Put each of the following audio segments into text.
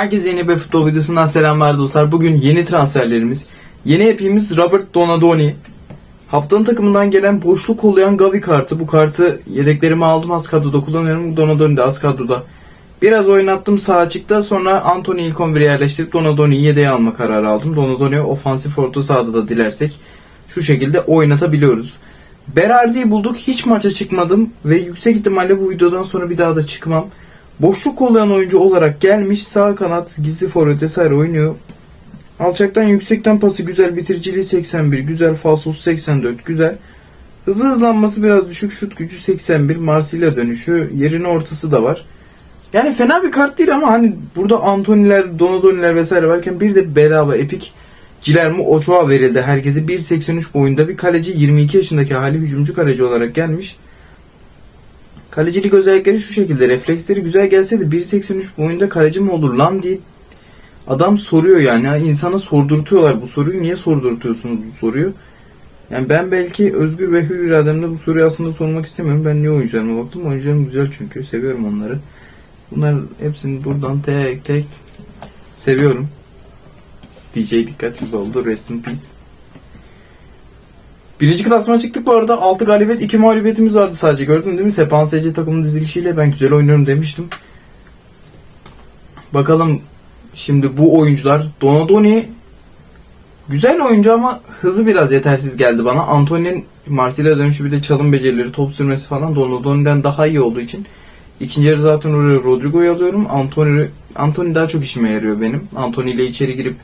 Herkese yeni bir futbol videosundan selamlar dostlar. Bugün yeni transferlerimiz. Yeni epimiz Robert Donadoni. Haftanın takımından gelen boşluk kollayan Gavi kartı. Bu kartı yedeklerime aldım. Az kadroda kullanıyorum. Donadoni de az kadroda. Biraz oynattım sağ açıkta. Sonra Anthony ilk 11'e yerleştirip Donadoni'yi yedeğe alma kararı aldım. Donadoni ofansif orta sahada da dilersek şu şekilde oynatabiliyoruz. Berardi'yi bulduk. Hiç maça çıkmadım. Ve yüksek ihtimalle bu videodan sonra bir daha da çıkmam. Boşluk kollayan oyuncu olarak gelmiş. Sağ kanat, gizli forvet vesaire oynuyor. Alçaktan yüksekten pası güzel. Bitiriciliği 81. Güzel. Falsosu 84. Güzel. Hızlı hızlanması biraz düşük. Şut gücü 81. Marsilya dönüşü. Yerin ortası da var. Yani fena bir kart değil ama hani burada Antoniler, Donadoniler vesaire varken bir de bedava epik Cilermo Ochoa verildi herkese. 1.83 boyunda bir kaleci 22 yaşındaki hali hücumcu kaleci olarak gelmiş. Kalecilik özellikleri şu şekilde. Refleksleri güzel gelse de 1.83 boyunda kaleci mi olur lan diye adam soruyor yani. Ya İnsana sordurtuyorlar bu soruyu. Niye sordurtuyorsunuz bu soruyu? Yani ben belki özgür ve hür irademle bu soruyu aslında sormak istemiyorum. Ben niye oyuncularıma baktım? Oyuncularım güzel çünkü. Seviyorum onları. Bunlar hepsini buradan tek tek seviyorum. DJ dikkat oldu. Rest in peace. Birinci klasmana çıktık bu arada. 6 galibiyet 2 mağlubiyetimiz vardı sadece. Gördün değil mi? Sepan SC takımın dizilişiyle ben güzel oynuyorum demiştim. Bakalım şimdi bu oyuncular. Donadoni güzel oyuncu ama hızı biraz yetersiz geldi bana. Antony'nin Marsilya dönüşü bir de çalım becerileri, top sürmesi falan Donadoni'den daha iyi olduğu için ikinci yarı zaten oraya Rodrigo'yu alıyorum. Antony, Antony daha çok işime yarıyor benim. Antony ile içeri girip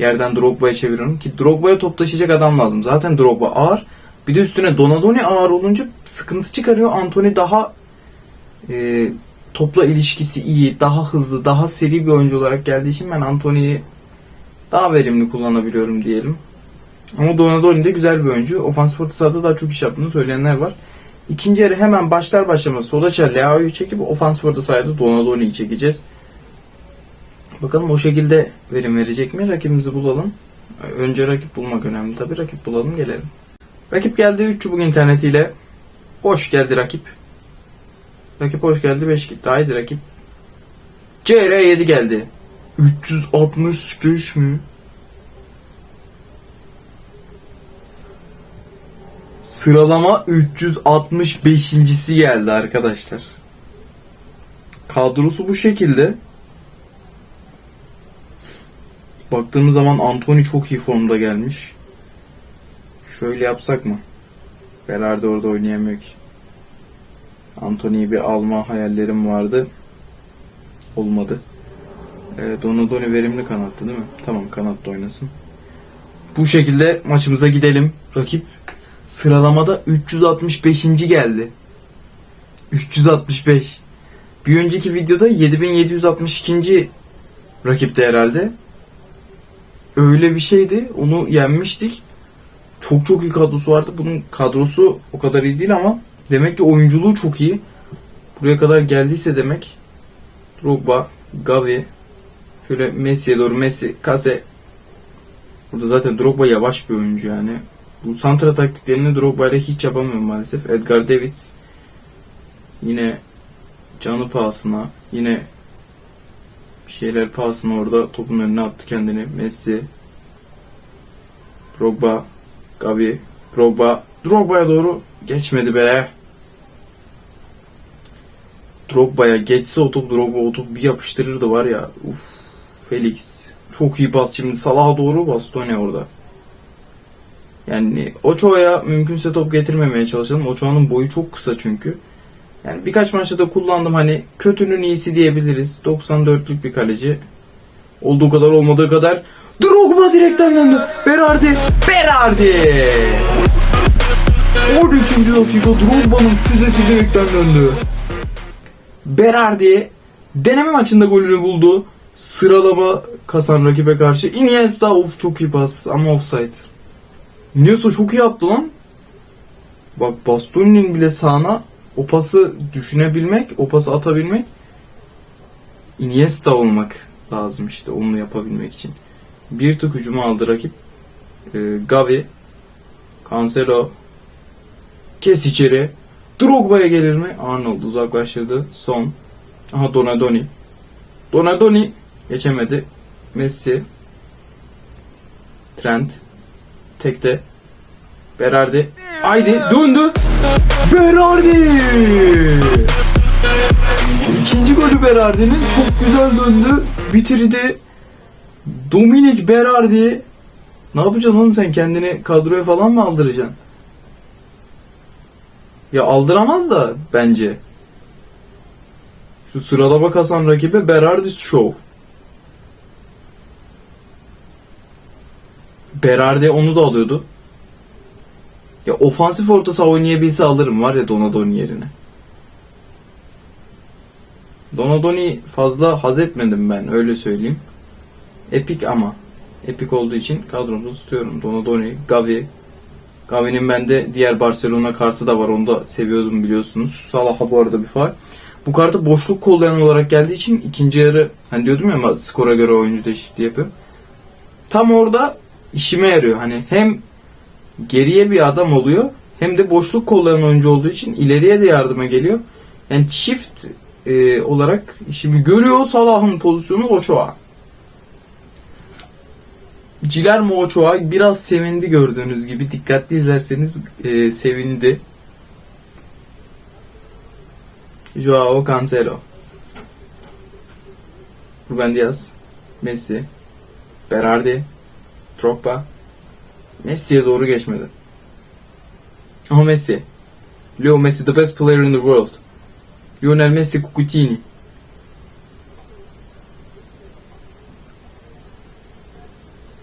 yerden Drogba'ya çeviriyorum ki Drogba'ya top taşıyacak adam lazım. Zaten Drogba ağır. Bir de üstüne Donadoni ağır olunca sıkıntı çıkarıyor. Antony daha e, topla ilişkisi iyi, daha hızlı, daha seri bir oyuncu olarak geldiği için ben Antony'yi daha verimli kullanabiliyorum diyelim. Ama Donadoni de güzel bir oyuncu. Ofans orta sahada daha çok iş yaptığını söyleyenler var. İkinci yarı hemen başlar başlamaz Sodaça Leao'yu çekip ofans orta sahada Donadoni'yi çekeceğiz. Bakalım o şekilde verim verecek mi? Rakibimizi bulalım. Önce rakip bulmak önemli tabi. Rakip bulalım gelelim. Rakip geldi 3 çubuk internetiyle. Hoş geldi rakip. Rakip hoş geldi 5 gitti. Haydi rakip. CR7 geldi. 365 mi? Sıralama 365.si geldi arkadaşlar. Kadrosu bu şekilde. Baktığımız zaman Anthony çok iyi formda gelmiş. Şöyle yapsak mı? Berardi orada oynayamıyor ki. Anthony'yi bir alma hayallerim vardı. Olmadı. E, Donadoni verimli kanattı değil mi? Tamam kanatta oynasın. Bu şekilde maçımıza gidelim. Rakip sıralamada 365. geldi. 365. Bir önceki videoda 7762. rakipte herhalde. Öyle bir şeydi. Onu yenmiştik. Çok çok iyi kadrosu vardı. Bunun kadrosu o kadar iyi değil ama demek ki oyunculuğu çok iyi. Buraya kadar geldiyse demek Drogba, Gavi, şöyle Messi'ye doğru Messi, Kase. Burada zaten Drogba yavaş bir oyuncu yani. Bu santra taktiklerini Drogba ile hiç yapamıyorum maalesef. Edgar Davids yine canı pahasına yine şeyler pahasına orada topun önüne attı kendini. Messi Drogba Gavi Drogba Drogba'ya doğru geçmedi be. Drogba'ya geçse o top Drogba o topu bir yapıştırırdı var ya. Uf. Felix. Çok iyi pas şimdi. Salah'a doğru Bastoni orada. Yani Ochoa'ya mümkünse top getirmemeye çalışalım. Ochoa'nın boyu çok kısa çünkü. Yani birkaç maçta da kullandım hani kötünün iyisi diyebiliriz. 94'lük bir kaleci. Olduğu kadar olmadığı kadar Drogba direkten döndü. Berardi. Berardi. 13. dakika Drogba'nın füzesi direkten döndü. Berardi deneme maçında golünü buldu. Sıralama kasan rakibe karşı. Iniesta of çok iyi pas ama offside. Iniesta çok iyi attı lan. Bak Bastoni'nin bile sağına o pası düşünebilmek, o pası atabilmek Iniesta olmak lazım işte onu yapabilmek için. Bir tık hücuma aldı rakip. Ee, Gavi, Cancelo, kes içeri. Drogba'ya gelir mi? Arnold uzaklaştırdı. Son. Aha Donadoni. Donadoni. Geçemedi. Messi. Trent. Tekte. Berardi. Haydi döndü. Berardi. İkinci golü Berardi'nin çok güzel döndü. Bitirdi. Dominik Berardi. Ne yapacaksın oğlum sen kendini kadroya falan mı aldıracaksın? Ya aldıramaz da bence. Şu sıralama kasan rakibe Berardi Show. Berardi onu da alıyordu. Ya ofansif orta saha oynayabilse alırım var ya Donadoni yerine. Donadoni fazla haz etmedim ben öyle söyleyeyim. Epic ama. Epic olduğu için kadromda tutuyorum. Donadoni, Gavi. Gavi'nin bende diğer Barcelona kartı da var. Onu da seviyordum biliyorsunuz. Salah'a bu arada bir far. Bu kartı boşluk kollayan olarak geldiği için ikinci yarı hani diyordum ya ama skora göre oyuncu değişikliği yapıyorum. Tam orada işime yarıyor. Hani hem geriye bir adam oluyor hem de boşluk kollayan oyuncu olduğu için ileriye de yardıma geliyor. Yani çift e, olarak işimi görüyor Salah'ın pozisyonu Ochoa. Cilermo Ochoa biraz sevindi gördüğünüz gibi. Dikkatli izlerseniz e, sevindi. Joao Cancelo. Ruben Diaz. Messi. Berardi. Drogba. Messi'ye doğru geçmedi. Ama Messi. Leo Messi the best player in the world. Lionel Messi Cucutini.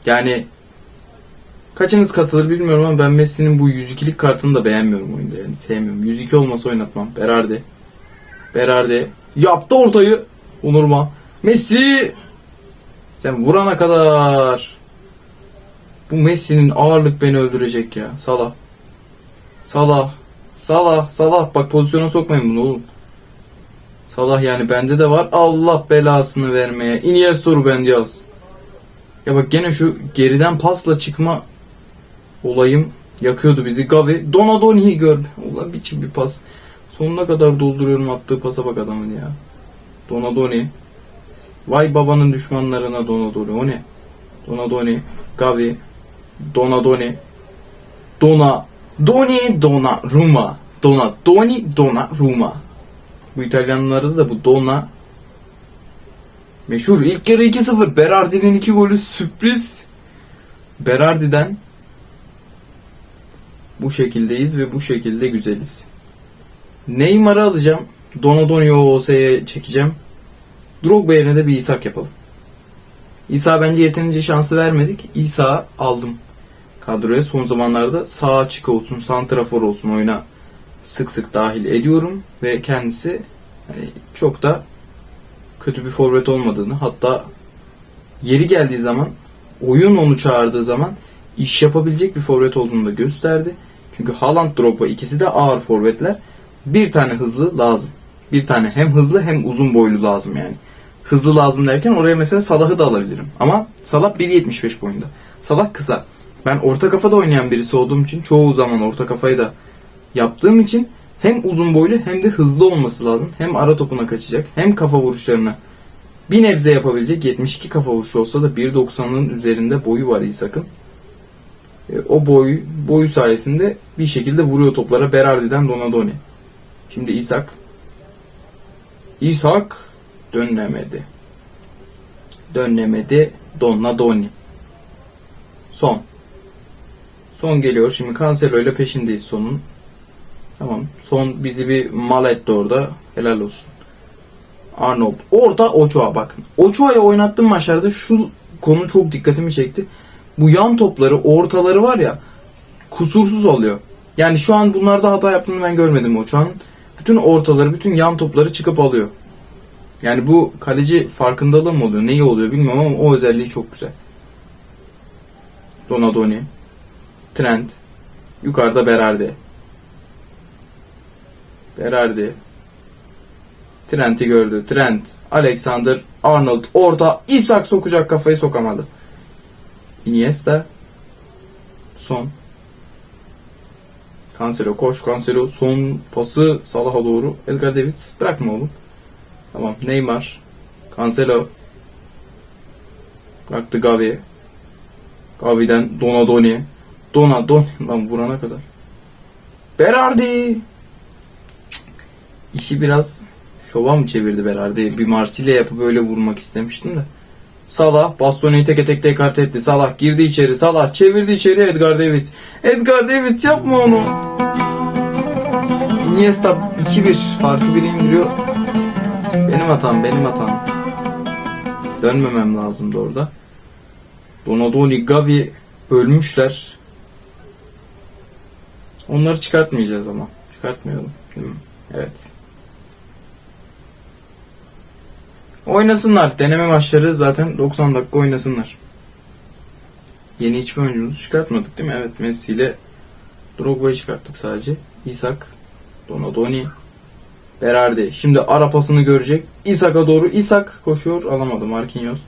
Yani kaçınız katılır bilmiyorum ama ben Messi'nin bu 102'lik kartını da beğenmiyorum oyunda yani sevmiyorum. 102 olmasa oynatmam. Berardi. Berardi. Yaptı ortayı. Onurma. Messi. Sen vurana kadar. Bu Messi'nin ağırlık beni öldürecek ya. Salah. Salah. Salah. Salah. Bak pozisyona sokmayın bunu oğlum. Salah yani bende de var. Allah belasını vermeye. Iniesta Ruben Diaz. Ya bak gene şu geriden pasla çıkma olayım yakıyordu bizi. Gavi Donadoni'yi gör. Ulan biçim bir pas. Sonuna kadar dolduruyorum attığı pasa bak adamın ya. Donadoni. Vay babanın düşmanlarına Donadoni. O ne? Donadoni. Gavi. Donadoni. Dona. Doni Dona Ruma. Dona. Doni Dona Ruma. Bu İtalyanlarda da bu Dona Meşhur ilk yarı 2-0. Berardi'nin iki golü sürpriz. Berardi'den bu şekildeyiz ve bu şekilde güzeliz. Neymar'ı alacağım. Donadoni'yi OS'ye çekeceğim. Drogba yerine de bir İsak yapalım. İsa bence yeterince şansı vermedik. İsa aldım kadroya. Son zamanlarda sağ açık olsun, santrafor olsun oyuna sık sık dahil ediyorum. Ve kendisi hani çok da kötü bir forvet olmadığını hatta yeri geldiği zaman oyun onu çağırdığı zaman iş yapabilecek bir forvet olduğunu da gösterdi. Çünkü Haaland Drogba ikisi de ağır forvetler. Bir tane hızlı lazım. Bir tane hem hızlı hem uzun boylu lazım yani. Hızlı lazım derken oraya mesela Salah'ı da alabilirim. Ama Salah 1.75 boyunda. Salah kısa. Ben orta kafada oynayan birisi olduğum için çoğu zaman orta kafayı da yaptığım için hem uzun boylu hem de hızlı olması lazım. Hem ara topuna kaçacak hem kafa vuruşlarına bir nebze yapabilecek 72 kafa vuruşu olsa da 1.90'ın üzerinde boyu var İshak'ın. E, o boy boyu sayesinde bir şekilde vuruyor toplara Berardi'den Donadoni. Şimdi İshak İshak dönemedi. Dönemedi Donadoni. Son. Son geliyor. Şimdi Cancelo ile peşindeyiz sonun. Tamam. Son bizi bir mal etti orada. Helal olsun. Arnold. Orada Ochoa bakın. Ochoa'yı oynattığım maçlarda şu konu çok dikkatimi çekti. Bu yan topları, ortaları var ya kusursuz oluyor. Yani şu an bunlarda hata yaptığını ben görmedim Ochoa'nın. Bütün ortaları, bütün yan topları çıkıp alıyor. Yani bu kaleci farkındalığı mı oluyor, neyi oluyor bilmiyorum ama o özelliği çok güzel. Donadoni, Trent, yukarıda Berardi. Berardi. Trent'i gördü. Trent, Alexander, Arnold, orta, Isak sokacak kafayı sokamadı. Iniesta. Son. Cancelo koş Cancelo son pası Salah'a doğru. Edgar Davids bırakma oğlum. Tamam Neymar. Cancelo. Bıraktı Gavi. Gavi'den Donadoni. Donadoni lan vurana kadar. Berardi. İşi biraz şova mı çevirdi Berardi? Bir Marsilya yapıp böyle vurmak istemiştim de. Salah Bastoni'yi teke tek tekart etti. Salah girdi içeri. Salah çevirdi içeri Edgar Davids. Edgar Davids yapma onu. Iniesta 2-1 farkı biri indiriyor. Benim hatam, benim hatam. Dönmemem lazımdı orada. Donadoni, Gavi ölmüşler. Onları çıkartmayacağız ama. Çıkartmayalım. Değil mi? Evet. Oynasınlar. Deneme maçları zaten 90 dakika oynasınlar. Yeni hiçbir oyuncumuzu çıkartmadık değil mi? Evet Messi ile Drogba'yı çıkarttık sadece. Isak, Donadoni, Berardi. Şimdi ara pasını görecek. Isak'a doğru. Isak koşuyor. Alamadı Marquinhos.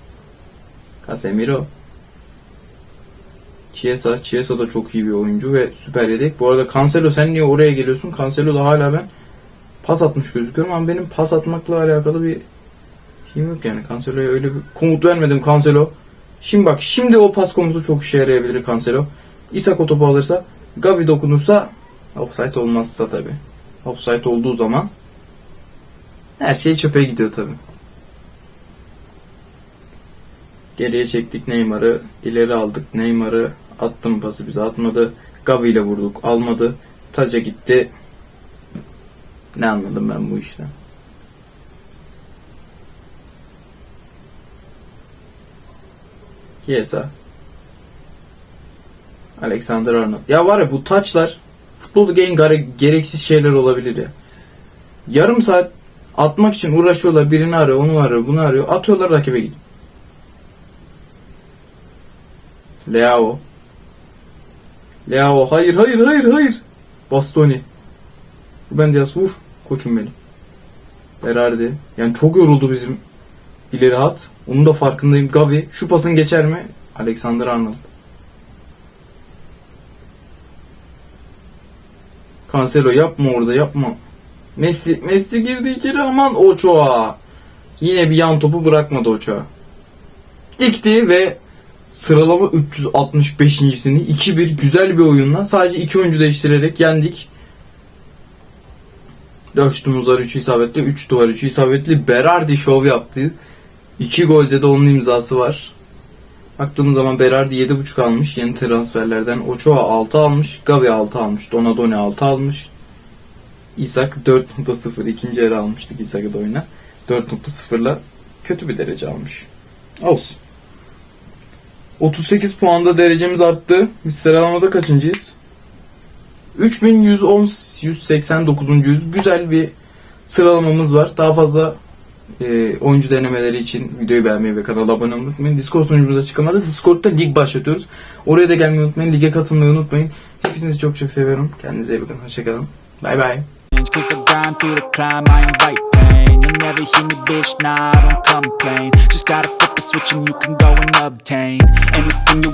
Casemiro. Chiesa. Chiesa da çok iyi bir oyuncu ve süper yedek. Bu arada Cancelo sen niye oraya geliyorsun? Cancelo da hala ben pas atmış gözüküyorum ama benim pas atmakla alakalı bir şeyim yok yani. Cancelo'ya öyle bir komut vermedim Cancelo. Şimdi bak şimdi o pas komutu çok işe yarayabilir Cancelo. Isak o topu alırsa Gavi dokunursa offside olmazsa tabi. Offside olduğu zaman her şey çöpe gidiyor tabi. Geriye çektik Neymar'ı. ileri aldık. Neymar'ı attım pası bize atmadı. Gavi ile vurduk. Almadı. Taca gitti. Ne anladım ben bu işten? Chiesa. Alexander Arnold. Ya var ya bu taçlar futbolda en gereksiz şeyler olabilir ya. Yarım saat atmak için uğraşıyorlar. Birini arıyor, onu arıyor, bunu arıyor. Atıyorlar rakibe gidiyor. Leao. Leao. Hayır, hayır, hayır, hayır. Bastoni. Ben Diaz vur. Koçum benim. Berardi. Yani çok yoruldu bizim ileri hat. Onun da farkındayım. Gavi. Şu pasın geçer mi? Alexander Arnold. Cancelo yapma orada yapma. Messi Messi girdi içeri aman Ochoa. Yine bir yan topu bırakmadı Ochoa. Dikti ve sıralama 365.sini 2-1 güzel bir oyunla sadece iki oyuncu değiştirerek yendik. 4 var 3 isabetli, 3 duvar 3 isabetli. Berardi şov yaptı. 2 golde de onun imzası var. Baktığımız zaman Berardi 7.5 almış yeni transferlerden. Ochoa 6 almış. Gavi 6 almış. Donadoni 6 almış. Isak 4.0 ikinci yarı almıştık Isak'ı da oyuna. 4.0'la kötü bir derece almış. Olsun. 38 puanda derecemiz arttı. Biz sıralamada kaçıncıyız? 3110 189. Güzel bir sıralamamız var. Daha fazla e, oyuncu denemeleri için videoyu beğenmeyi ve kanala abone olmayı unutmayın. Discord sunucumuza çıkamadı. Discord'da lig başlatıyoruz. Oraya da gelmeyi unutmayın. Lige katılmayı unutmayın. Hepinizi çok çok seviyorum. Kendinize iyi bakın. Hoşçakalın. Bay bay. Never hear me, bitch, nah, I don't complain. Just gotta flip the switch and you can go and obtain Anything you